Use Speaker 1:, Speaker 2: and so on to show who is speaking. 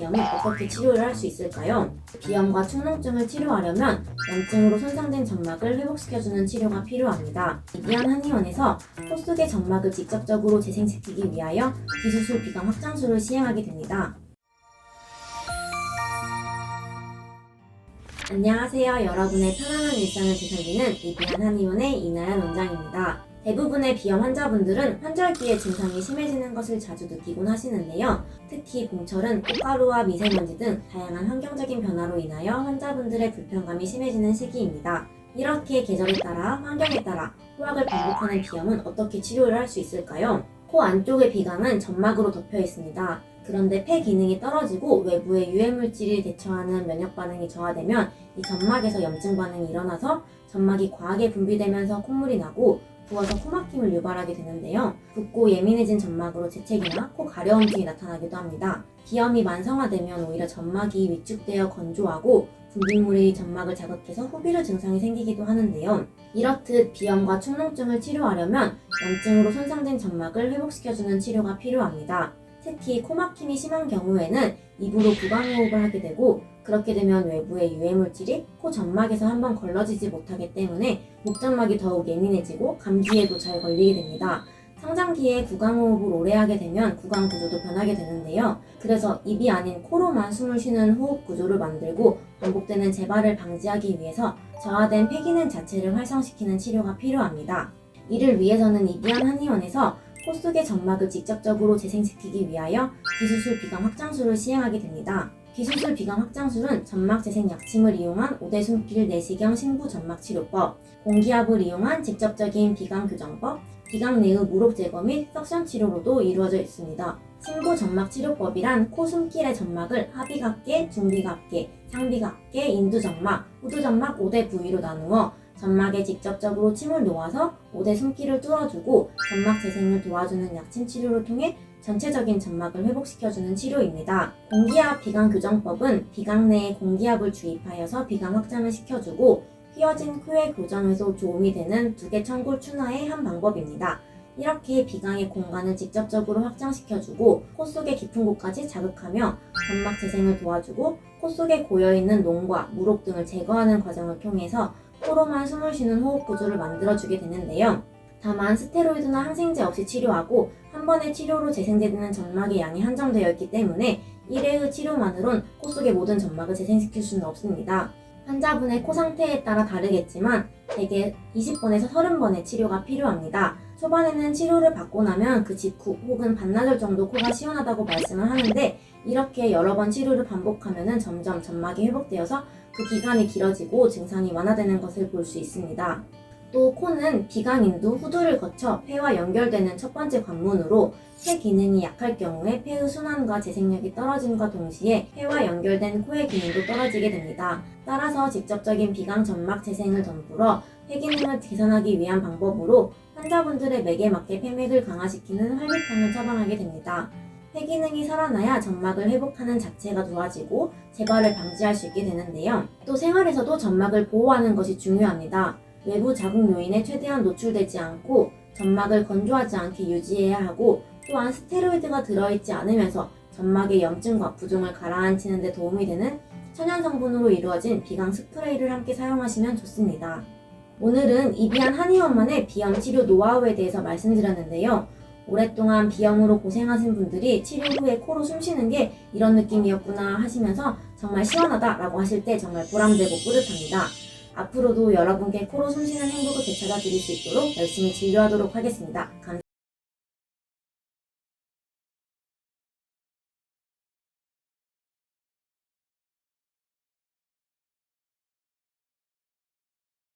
Speaker 1: 비염은 어떻게 치료를 할 수 있을까요? 비염과 축농증을 치료하려면 염증으로 손상된 점막을 회복시켜주는 치료가 필요합니다. 이비한 한의원에서 코 속의 점막을 직접적으로 재생시키기 위하여 비수술 비강 확장술을 시행하게 됩니다. 안녕하세요. 여러분의 편안한 일상을 되살리는 이비한 한의원의 이나연 원장입니다. 대부분의 비염 환자분들은 환절기에 증상이 심해지는 것을 자주 느끼곤 하시는데요. 특히 봄철은 꽃가루와 미세먼지 등 다양한 환경적인 변화로 인하여 환자분들의 불편감이 심해지는 시기입니다. 이렇게 계절에 따라 환경에 따라 호학을 반복하는 비염은 어떻게 치료를 할 수 있을까요? 코 안쪽의 비강은 점막으로 덮여 있습니다. 그런데 폐 기능이 떨어지고 외부의 유해물질이 대처하는 면역 반응이 저하되면 이 점막에서 염증 반응이 일어나서 점막이 과하게 분비되면서 콧물이 나고 부어서 코막힘을 유발하게 되는데요. 붓고 예민해진 점막으로 재채기나 코 가려움증이 나타나기도 합니다. 비염이 만성화되면 오히려 점막이 위축되어 건조하고 분비물이 점막을 자극해서 후비루 증상이 생기기도 하는데요. 이렇듯 비염과 축농증을 치료하려면 염증으로 손상된 점막을 회복시켜주는 치료가 필요합니다. 특히 코막힘이 심한 경우에는 입으로 구강호흡을 하게 되고 그렇게 되면 외부의 유해물질이 코 점막에서 한번 걸러지지 못하기 때문에 목점막이 더욱 예민해지고 감기에도 잘 걸리게 됩니다. 성장기에 구강호흡을 오래 하게 되면 구강 구조도 변하게 되는데요. 그래서 입이 아닌 코로만 숨을 쉬는 호흡 구조를 만들고 반복되는 재발을 방지하기 위해서 저하된 폐기능 자체를 활성시키는 치료가 필요합니다. 이를 위해서는 이비한 한의원에서 코 속의 점막을 직접적으로 재생시키기 위하여 비수술 비강 확장술을 시행하게 됩니다. 비수술 비강 확장술은 점막 재생 약침을 이용한 5대 숨길 내시경 신부 점막 치료법, 공기압을 이용한 직접적인 비강 교정법, 비강 내의 무록 제거 및 석션 치료로도 이루어져 있습니다. 신부 점막 치료법이란 코 숨길의 점막을 하비각계, 중비각계, 상비각계, 인두점막, 후두점막 5대 부위로 나누어 점막에 직접적으로 침을 놓아서 5대 숨길을 뚫어주고 점막 재생을 도와주는 약침 치료를 통해 전체적인 점막을 회복시켜주는 치료입니다. 공기압 비강 교정법은 비강 내에 공기압을 주입하여서 비강 확장을 시켜주고 휘어진 코의 교정에도 도움이 되는 두개 천골 추나의 한 방법입니다. 이렇게 비강의 공간을 직접적으로 확장시켜주고 코 속의 깊은 곳까지 자극하며 점막 재생을 도와주고 코 속에 고여있는 농과 무록 등을 제거하는 과정을 통해서 코로만 숨을 쉬는 호흡 구조를 만들어주게 되는데요. 다만 스테로이드나 항생제 없이 치료하고 한 번의 치료로 재생되는 점막의 양이 한정되어 있기 때문에 1회의 치료만으론 코 속의 모든 점막을 재생시킬 수는 없습니다. 환자분의 코 상태에 따라 다르겠지만 대개 20번에서 30번의 치료가 필요합니다. 초반에는 치료를 받고 나면 그 직후 혹은 반나절 정도 코가 시원하다고 말씀을 하는데 이렇게 여러 번 치료를 반복하면 점점 점막이 회복되어서 그 기간이 길어지고 증상이 완화되는 것을 볼 수 있습니다. 또 코는 비강인두 후두를 거쳐 폐와 연결되는 첫 번째 관문으로 폐 기능이 약할 경우에 폐의 순환과 재생력이 떨어짐과 동시에 폐와 연결된 코의 기능도 떨어지게 됩니다. 따라서 직접적인 비강 점막 재생을 덤불어 폐 기능을 개선하기 위한 방법으로 환자분들의 맥에 맞게 폐맥을 강화시키는 활비탕을 처방하게 됩니다. 폐 기능이 살아나야 점막을 회복하는 자체가 좋아지고 재발을 방지할 수 있게 되는데요. 또 생활에서도 점막을 보호하는 것이 중요합니다. 외부 자극 요인에 최대한 노출되지 않고 점막을 건조하지 않게 유지해야 하고 또한 스테로이드가 들어있지 않으면서 점막의 염증과 부종을 가라앉히는 데 도움이 되는 천연 성분으로 이루어진 비강 스프레이를 함께 사용하시면 좋습니다. 오늘은 이비한 한의원만의 비염 치료 노하우에 대해서 말씀드렸는데요. 오랫동안 비염으로 고생하신 분들이 치료 후에 코로 숨 쉬는 게 이런 느낌이었구나 하시면서 정말 시원하다라고 하실 때 정말 보람되고 뿌듯합니다. 앞으로도 여러분께 코로 숨쉬는 행복을 되찾아 드릴 수 있도록 열심히 진료하도록 하겠습니다. 감사합니다.